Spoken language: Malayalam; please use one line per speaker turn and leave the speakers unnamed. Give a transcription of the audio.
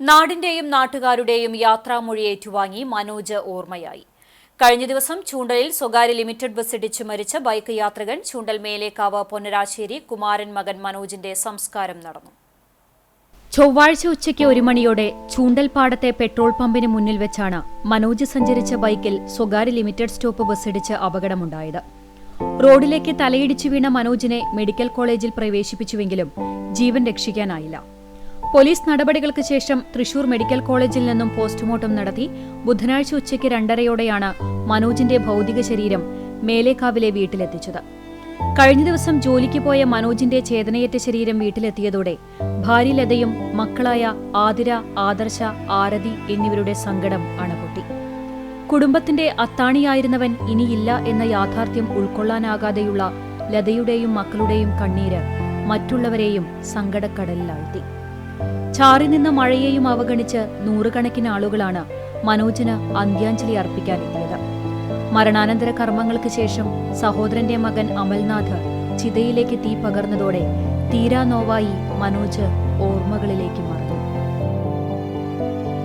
നാടിന്റെയും നാട്ടുകാരുടെയും യാത്രാമൊഴി ഏറ്റുവാങ്ങി മനോജ് ഓർമ്മയായി. കഴിഞ്ഞ ദിവസം ചൂണ്ടലിൽ സ്വകാര്യ ലിമിറ്റഡ് ബസ് ഇടിച്ചു മരിച്ച ബൈക്ക് യാത്രികൻ ചൂണ്ടൽ മേലേക്കാവ് പൊന്നരാശ്ശേരി കുമാരൻ മകൻ മനോജിന്റെ സംസ്കാരം നടന്നു.
ചൊവ്വാഴ്ച ഉച്ചയ്ക്ക് ഒരു മണിയോടെ ചൂണ്ടൽപാടത്തെ പെട്രോൾ പമ്പിന് മുന്നിൽ വെച്ചാണ് മനോജ് സഞ്ചരിച്ച ബൈക്കിൽ സ്വകാര്യ ലിമിറ്റഡ് സ്റ്റോപ്പ് ബസ് ഇടിച്ച് അപകടമുണ്ടായത്. റോഡിലേക്ക് തലയിടിച്ചു വീണ മനോജിനെ മെഡിക്കൽ കോളേജിൽ പ്രവേശിപ്പിച്ചുവെങ്കിലും ജീവൻ രക്ഷിക്കാനായില്ല. പോലീസ് നടപടികൾക്ക് ശേഷം തൃശൂർ മെഡിക്കൽ കോളേജിൽ നിന്നും പോസ്റ്റ്മോർട്ടം നടത്തി ബുധനാഴ്ച ഉച്ചയ്ക്ക് രണ്ടരയോടെയാണ് മനോജിന്റെ ഭൗതിക ശരീരം മേലേക്കാവിലെ വീട്ടിലെത്തിച്ചത്. കഴിഞ്ഞ ദിവസം ജോലിക്ക് പോയ മനോജിന്റെ ചേതനയേറ്റ ശരീരം വീട്ടിലെത്തിയതോടെ ഭാര്യ ലതയും മക്കളായ ആതിര ആദർശ ആരതി എന്നിവരുടെ സങ്കടം അണപൊട്ടി. കുടുംബത്തിന്റെ അത്താണിയായിരുന്നവൻ ഇനിയില്ല എന്ന യാഥാർത്ഥ്യം ഉൾക്കൊള്ളാനാകാതെയുള്ള ലതയുടെയും മക്കളുടെയും കണ്ണീര് മറ്റുള്ളവരെയും സങ്കടക്കടലിലാഴ്ത്തി. ചാറി നിന്ന മഴയെയും അവഗണിച്ച് നൂറുകണക്കിന് ആളുകളാണ് മനോജിന് അന്ത്യാഞ്ജലി അർപ്പിക്കാനെത്തിയത്. മരണാനന്തര കർമ്മങ്ങൾക്ക് ശേഷം സഹോദരന്റെ മകൻ അമൽനാഥ് ചിതയിലേക്ക് തീ പകർന്നതോടെ തീരാനോവായി മനോജ് ഓർമ്മകളിലേക്ക് മറഞ്ഞു